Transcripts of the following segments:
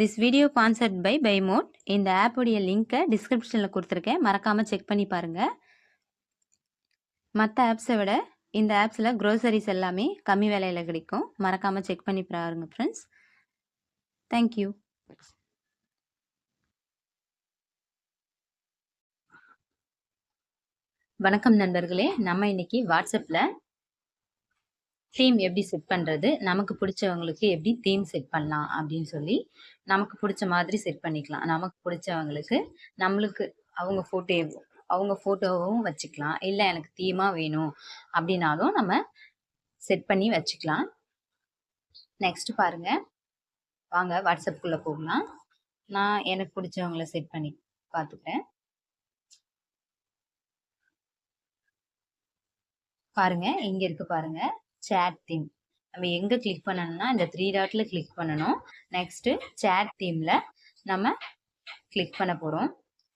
This video sponsored by பைமோட் இந்த ஆப்புடைய லிங்க்கை டிஸ்கிரிப்ஷனில் கொடுத்துருக்கேன். மறக்காமல் செக் பண்ணி பாருங்கள் மற்ற ஆப்ஸை விட இந்த ஆப்ஸில் க்ரோசரிஸ் எல்லாமே கம்மி விலையில் கிடைக்கும். மறக்காமல் செக் பண்ணி பாருங்கள் ஃப்ரெண்ட்ஸ் தேங்க்யூ வணக்கம் நண்பர்களே. நம்ம இன்னைக்கு வாட்ஸ்அப்பில் தீம் எப்படி செட் பண்ணுறது நமக்கு பிடிச்சவங்களுக்கு எப்படி தீம் செட் பண்ணலாம் அப்படின்னு சொல்லி நமக்கு பிடிச்ச மாதிரி செட் பண்ணிக்கலாம். நமக்கு பிடிச்சவங்களுக்கு நம்மளுக்கு அவங்க ஃபோட்டோ அவங்க ஃபோட்டோவும் வச்சுக்கலாம். இல்லை எனக்கு தீமாக வேணும் அப்படின்னாலும் நம்ம செட் பண்ணி வச்சுக்கலாம். நெக்ஸ்ட் பாருங்க. வாங்க வாட்ஸ்அப்புக்குள்ளே போகலாம். நான் எனக்கு பிடிச்சவங்களை செட் பண்ணி பார்த்துக்கிறேன். பாருங்க இங்க இருக்கு பாருங்க. சேட் தீம் நம்ம எங்கே கிளிக் பண்ணணும்னா இந்த த்ரீ டாட்டில் கிளிக் பண்ணணும். நெக்ஸ்ட்டு சேட் தீமில் நம்ம கிளிக் பண்ண போகிறோம்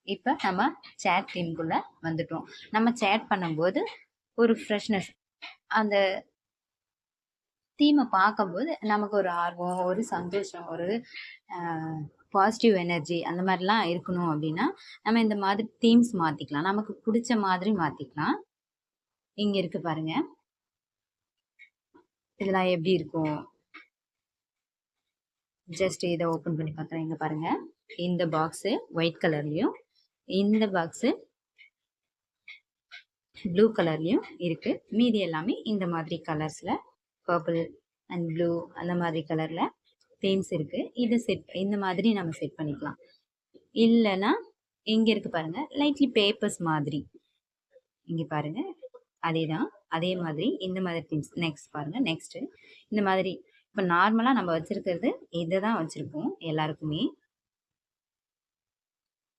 இப்போ நம்ம சேட் தீம்குள்ளே வந்துட்டோம். நம்ம சேட் பண்ணும்போது ஒரு ஃப்ரெஷ்னஸ் அந்த தீமை பார்க்கும்போது நமக்கு ஒரு ஆர்வம் ஒரு சந்தோஷம் ஒரு பாசிட்டிவ் எனர்ஜி அந்த மாதிரிலாம் இருக்கணும் அப்படின்னா நம்ம இந்த மாதிரி தீம்ஸ் மாற்றிக்கலாம் நமக்கு பிடிச்ச மாதிரி மாற்றிக்கலாம் இங்கே இருக்குது பாருங்கள் இதெல்லாம் எப்படி இருக்கும்? ஜஸ்ட் இதை ஓப்பன் பண்ணி பார்க்குறேன். இங்கே பாருங்க. இந்த பாக்ஸு ஒயிட் கலர்லேயும் இந்த பாக்ஸு ப்ளூ கலர்லேயும் இருக்கு. மீதி எல்லாமே இந்த மாதிரி கலர்ஸில் பர்பிள் அண்ட் ப்ளூ அந்த மாதிரி கலரில் தீம்ஸ் இருக்கு. இதை செட் இந்த மாதிரி நம்ம செட் பண்ணிக்கலாம். இல்லைன்னா இங்கே இருக்கு பாருங்க லைட்லி பேப்பர்ஸ் மாதிரி. இங்கே பாருங்க அதே தான் அதே மாதிரி இந்த மாதிரி திங்ஸ் நெக்ஸ்ட் பாருங்கள் நெக்ஸ்ட்டு இந்த மாதிரி இப்போ நார்மலாக நம்ம வச்சுருக்கிறது இதை தான் வச்சுருப்போம் எல்லாருக்குமே.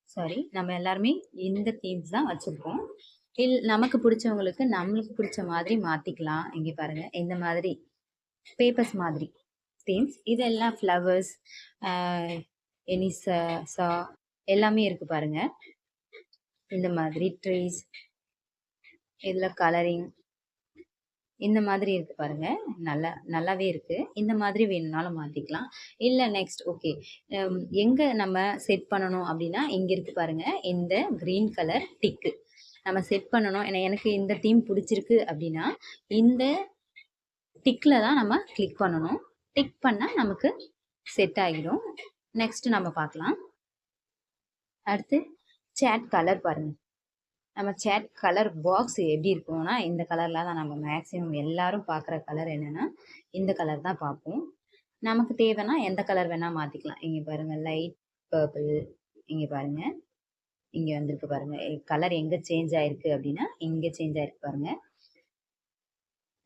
சாரி நம்ம எல்லாருமே இந்த தீம்ஸ் தான் வச்சுருப்போம். இல் நமக்கு பிடிச்சவங்களுக்கு நம்மளுக்கு பிடிச்ச மாதிரி மாற்றிக்கலாம் இங்கே பாருங்கள் இந்த மாதிரி பேப்பர்ஸ் மாதிரி தீம்ஸ் இதெல்லாம் ஃப்ளவர்ஸ் எனி சா எல்லாமே இருக்குது பாருங்கள் இந்த மாதிரி ட்ரீஸ் இதில் கலரிங் இந்த மாதிரி இருக்குது பாருங்கள் நல்லா நல்லாவே இருக்குது இந்த மாதிரி வேணும்னாலும் மாற்றிக்கலாம் இல்லை நெக்ஸ்ட் ஓகே எங்கே நம்ம செட் பண்ணணும் அப்படின்னா இங்கே இருக்குது பாருங்கள் இந்த க்ரீன் கலர் டிக்கு நம்ம செட் பண்ணணும். ஏன்னா எனக்கு இந்த தீம் பிடிச்சிருக்கு அப்படின்னா இந்த டிக்கில் தான் நம்ம கிளிக் பண்ணணும். டிக் பண்ணால் நமக்கு செட் ஆகிடும் நெக்ஸ்ட் நம்ம பார்க்கலாம். அடுத்து சேட் கலர் பாருங்கள் நம்ம சேட் கலர் பாக்ஸ் எப்படி இருக்கும்னா இந்த கலரில் தான் நம்ம மேக்ஸிமம் எல்லாரும் பார்க்குற கலர் என்னென்னா இந்த கலர் தான் பார்ப்போம். நமக்கு தேவைன்னா எந்த கலர் வேணால் மாற்றிக்கலாம் இங்கே பாருங்கள் லைட் பர்பிள் இங்கே பாருங்கள் இங்கே வந்திருக்கு பாருங்கள் கலர் எங்கே சேஞ்ச் ஆயிருக்கு அப்படின்னா இங்கே சேஞ்ச் ஆயிருக்கு பாருங்கள்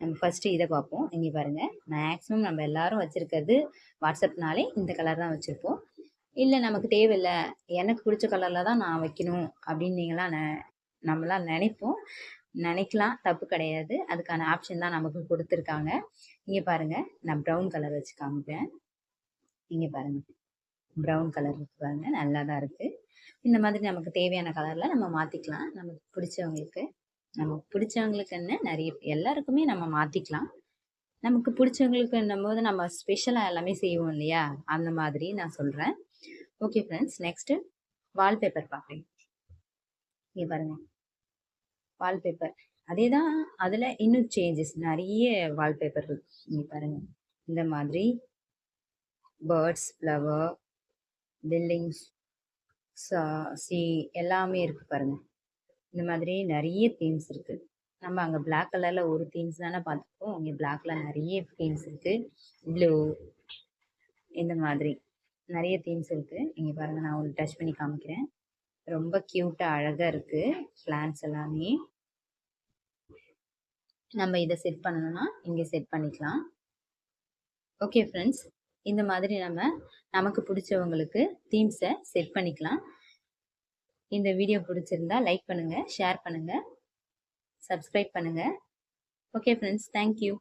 நம்ம ஃபஸ்ட்டு இதை பார்ப்போம். இங்கே பாருங்கள் மேக்ஸிமம் நம்ம எல்லாரும் வச்சுருக்கிறது வாட்ஸ்அப்னாலே இந்த கலர் தான் வச்சுருப்போம். இல்லை நமக்கு தேவையில்லை எனக்கு பிடிச்ச கலரில் தான் நான் வைக்கணும் அப்படின்னு நீங்களாம் நம்மளாம் நினைப்போம். நினைக்கலாம் தப்பு கிடையாது. அதுக்கான ஆப்ஷன் தான் நமக்கு கொடுத்துருக்காங்க. இங்கே பாருங்கள் நான் ப்ரௌன் கலர் வச்சு காமிப்பேன் இங்கே பாருங்கள் ப்ரௌன் கலர் இருக்கு பாருங்கள் நல்லா தான் இருக்குது இந்த மாதிரி நமக்கு தேவையான கலரில் நம்ம மாற்றிக்கலாம் நமக்கு பிடிச்சவங்களுக்கு நமக்கு பிடிச்சவங்களுக்குன்னு நிறைய எல்லாருக்குமே நம்ம மாற்றிக்கலாம் நமக்கு பிடிச்சவங்களுக்குன்னும் போது நம்ம ஸ்பெஷலாக எல்லாமே செய்வோம் இல்லையா? அந்த மாதிரி நான் சொல்கிறேன் ஓகே ஃப்ரெண்ட்ஸ் நெக்ஸ்ட்டு வால்பேப்பர் பார்க்குறேன் இங்கே பாருங்கள் வால்பேப்பர் அதே தான் அதில் இன்னும் சேஞ்சஸ் நிறைய வால்பேப்பர் நீ பாருங்க. இந்த மாதிரி பேர்ட்ஸ் ஃப்ளவர் பில்டிங்ஸ் சி எல்லாமே இருக்குது பாருங்கள் இந்த மாதிரி நிறைய தீம்ஸ் இருக்குது நம்ம அங்கே பிளாக் கலரில் ஒரு தீம்ஸ் தானே பார்த்துருக்கோம். இங்கே பிளாக்ல நிறைய தீம்ஸ் இருக்குது ப்ளூ இந்த மாதிரி நிறைய தீம்ஸ் இருக்குது இங்கே பாருங்கள் நான் உங்களுக்கு டச் பண்ணி காமிக்கிறேன். ரொம்ப க்யூட்டாக அழகாக இருக்குது பிளான்ஸ் எல்லாமே. நம்ம இதை செட் பண்ணணும்னா இங்கே செட் பண்ணிக்கலாம். ஓகே ஃப்ரெண்ட்ஸ் இந்த மாதிரி நம்ம நமக்கு பிடிச்சவங்களுக்கு தீம்ஸை செட் பண்ணிக்கலாம். இந்த வீடியோ பிடிச்சிருந்தா லைக் பண்ணுங்கள் ஷேர் பண்ணுங்கள் சப்ஸ்கிரைப் பண்ணுங்கள் ஓகே ஃப்ரெண்ட்ஸ் தேங்க்யூ